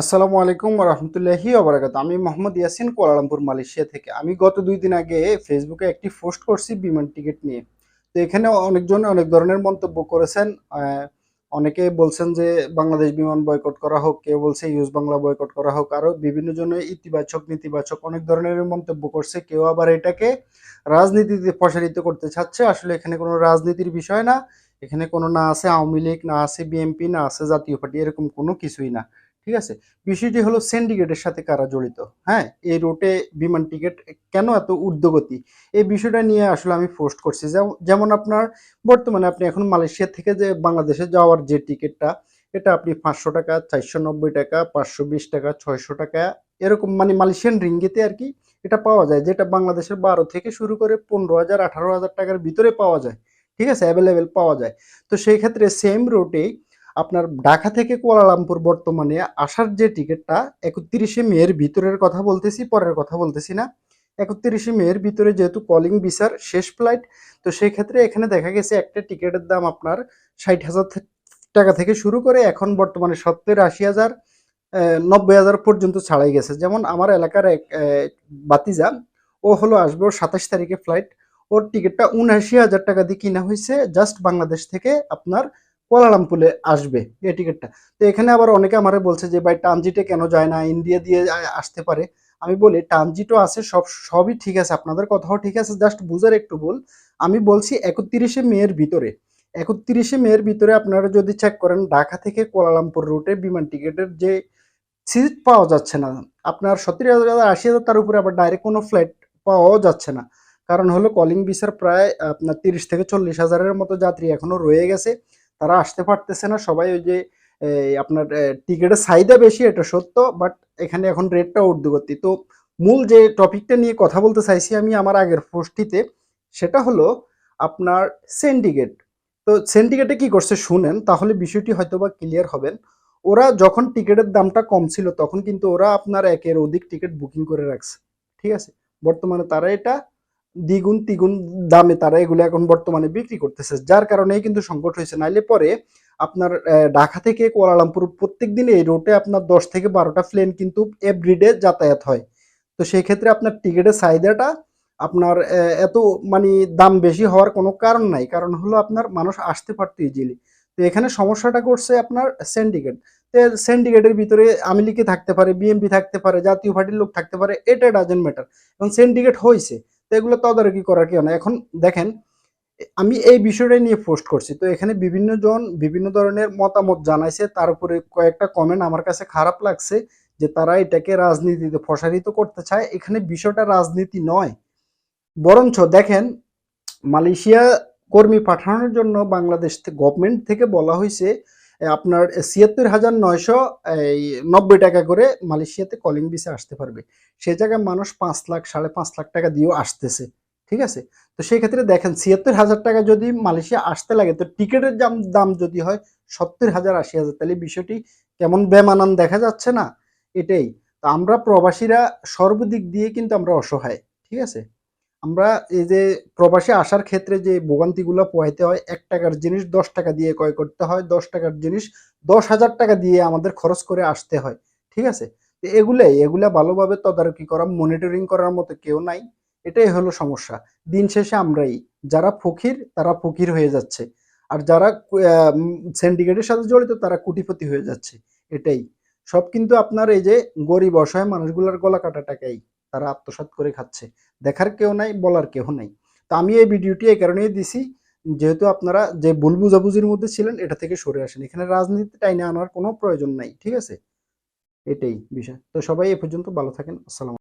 আসসালামু আলাইকুম রহমতুল্লাহি ওবরাকাত আমি মোহাম্মদ ইয়াসিন, কুয়ালালামপুর, মালয়েশিয়া থেকে। আমি গত দুই দিন আগে ফেসবুকে একটি পোস্ট করছি বিমান টিকিট নিয়ে। তো এখানে অনেকজন অনেক ধরনের মন্তব্য করেছেন। অনেকে বলছেন যে বাংলাদেশ বিমান বয়কট করা হোক, কেউ বলছে ইউজ বাংলা বয়কট করা হোক আরও বিভিন্ন জন ইতিবাচক, নেতিবাচক অনেক ধরনের মন্তব্য করছে। কেউ আবার এটাকে রাজনীতিতে প্রসারিত করতে চাচ্ছে। আসলে এখানে কোনো রাজনীতির বিষয় না। এখানে কোনো না আছে আওয়ামী লীগ, না আছে বিএনপি, না আছে জাতীয় পার্টি, এরকম কোনো কিছুই না। ঠিক আছে? বিষয়টি হলো সিন্ডিকেটের সাথে কারা জড়িত? হ্যাঁ এই রুটে বিমান টিকিট কেন এত ঊর্ধ্বগতি? এই বিষয়টা নিয়ে আসলে আমি পোস্ট করছি। যেমন- আপনার বর্তমানে আপনি এখন মালয়েশিয়া থেকে যে বাংলাদেশে যাওয়ার যে টিকিটটা এটা আপনি পাঁচশো টাকা, চারশো নব্বই টাকা, পাঁচশো বিশ টাকা, ছয়শো টাকা, এরকম মানে মালয়েশিয়ান রিঙ্গিতে আর কি এটা পাওয়া যায়। যেটা বাংলাদেশের বারো থেকে শুরু করে পনেরো হাজার, আঠারো হাজার টাকার ভিতরে পাওয়া যায়। ঠিক আছে? অ্যাভেলেবেল পাওয়া যায়। তো সেই ক্ষেত্রে সেম রুটেই আপনার ঢাকা থেকে কুয়ালালামপুর বর্তমানে আসার যে টিকিটটা একত্রিশে মেয়ের ভিতরের কথা বলতেছি, পরের কথা বলতেছি না। একত্রিশে মেয়ের ভিতরে যেহেতু কলিং ভিসার শেষ ফ্লাইট তো সেই ক্ষেত্রে এখানে দেখা গেছে একটা টিকিটের দাম আপনার ষাট হাজার টাকা থেকে শুরু করে এখন বর্তমানে সত্তর, আশি হাজার নব্বই হাজার পর্যন্ত ছাড়াই গেছে। যেমন আমার এলাকার এক বাতিজা, ও হলো আসবে ওর সাতাশ তারিখে ফ্লাইট ওর টিকিটটা উনআশি হাজার টাকা দিয়ে কিনা হয়েছে জাস্ট বাংলাদেশ থেকে আপনার কুয়ালালামপুরে আসবে এই টিকিটটা তো এখানে আবার অনেকে আমারে বলছে যে, ভাই ট্রানজিটে কেন যায় না? ইন্ডিয়া দিয়ে আসতে পারে। আমি বলি ট্রানজিটও আছে, সব, সবই ঠিক আছে। আপনাদের কথাও ঠিক আছে। জাস্ট বুঝার একটু ভুল। আমি বলছি একত্রিশে মেয়ের ভিতরে। একত্রিশে মেয়ের ভিতরে আপনারা যদি চেক করেন, ঢাকা থেকে কুয়ালালামপুর রুটে বিমান টিকিটের যে সিট পাওয়া যাচ্ছে না, আপনার সত্তর হাজার, আশি হাজার, তার উপরে আবার ডাইরেক্ট কোনো ফ্লাইট পাওয়াও যাচ্ছে না। কারণ হলো কলিং ভিসার প্রায় আপনার তিরিশ থেকে চল্লিশ হাজারের মতো যাত্রী এখনও রয়ে গেছে। তারা আসতে পারতেছে না। সবাই ওই যে আপনার টিকিটের চাহিদা বেশি, এটা সত্য বাট এখানে এখন রেটটা ঊর্ধ্বগতি। তো মূল যে টপিকটা নিয়ে কথা বলতে চাইছি আমি আমার আগের পোস্টটিতে, সেটা হলো আপনার সিন্ডিকেট তো সিন্ডিকেটে কি করছে শুনেন, তাহলে বিষয়টি হয়তো বা ক্লিয়ার হবেন। ওরা যখন টিকিটের দামটা কম ছিল, তখন কিন্তু ওরা আপনার একের অধিক টিকিট বুকিং করে রাখছে। ঠিক আছে? বর্তমানে তারা এটা দ্বিগুণ তিগুণ দামে তারা এগুলো এখন বর্তমানে বিক্রি করতেছে। যার কারণেই কিন্তু সংকট হয়েছে। নাইলে পরে আপনার ঢাকা থেকে কুয়ালালামপুর প্রত্যেক দিন এই রোটে আপনার দশ থেকে বারোটা প্লেন কিন্তু এভরিডে যাতায়াত হয়। তো সেই ক্ষেত্রে আপনার টিকিটের চাহিদাটা আপনার এত মানে দাম বেশি হওয়ার কোনো কারণ নাই। কারণ হলো আপনার মানুষ আসতে পারতো ইজিলি তো এখানে সমস্যাটা করছে আপনার সিন্ডিকেট তো সিন্ডিকেটের ভিতরে আওয়ামী লীগে থাকতে পারে বিএনপি থাকতে পারে, জাতীয় পার্টির লোক থাকতে পারে, এটা ডাজেন্ট ম্যাটার এবং সিন্ডিকেট হয়েছে। তো এগুলো তদারকি করার কি না এখন দেখেন, আমি এই বিষয়টা নিয়ে পোস্ট করছি। তো এখানে বিভিন্ন জন বিভিন্ন ধরনের মতামত জানাইছে। তার উপরে কয়েকটা কমেন্ট আমার কাছে খারাপ লাগছে যে তারা এটাকে রাজনীতিতে প্রসারিত করতে চায়। এখানে বিষয়টা রাজনীতি নয়। বরঞ্চ দেখেন, মালয়েশিয়া কর্মী পাঠানোর জন্য বাংলাদেশ গভর্নমেন্ট থেকে বলা হয়েছে আপনার ছিয়াত্তর হাজার নয়শো, এই, নব্বই টাকা করে মালয়েশিয়াতে কলিং ভিসা আসতে পারবে। সে জায়গায় মানুষ পাঁচ লাখ, সাড়ে পাঁচ লাখ টাকা দিয়েও আসতেছে। ঠিক আছে? তো সেই ক্ষেত্রে দেখেন, ছিয়াত্তর হাজার টাকা যদি মালয়েশিয়া আসতে লাগে, তো টিকিটের দাম দাম যদি হয় সত্তর হাজার, আশি হাজার। তাহলে বিষয়টি কেমন বেমানান দেখা যাচ্ছে না? এটাই। তো আমরা প্রবাসীরা সর্বদিক দিয়ে কিন্তু আমরা অসহায়। ঠিক আছে? আমরা এই যে প্রবাসে আসার ক্ষেত্রে যে ভোগান্তিগুলো পোহাইতে হয়, এক টাকার জিনিস দশ টাকা দিয়ে ক্রয় করতে হয়, দশ টাকার জিনিস দশ হাজার টাকা দিয়ে আমাদের খরচ করে আসতে হয়, ঠিক আছে? এগুলাই এগুলা ভালোভাবে তদারকি করা মনিটরিং করার মতো কেউ নাই, এটাই হলো সমস্যা। দিন শেষে আমরাই, যারা ফকির, তারা ফকির হয়ে যাচ্ছে, আর যারা সিন্ডিকেটের সাথে জড়িত, তারা কোটিপতি হয়ে যাচ্ছে, এটাই। সব কিন্তু আপনার এই যে গরিব, অসহায় মানুষগুলোর গলা কাটা টাকাই। তারা আত্মসাত করে খাচ্ছে। দেখার কেউ নাই, বলার কেউ নাই। তো আমি এই ভিডিওটি এই কারণেই দিছি, যেহেতু আপনারা যে ভুল বুঝাবুঝির মধ্যে ছিলেন, এটা থেকে সরে আসেন। এখানে রাজনীতি টাইনে আনার কোনো প্রয়োজন নাই, ঠিক আছে? এটাই বিষয়। তো সবাই এ পর্যন্ত ভালো থাকেন। আসসালাম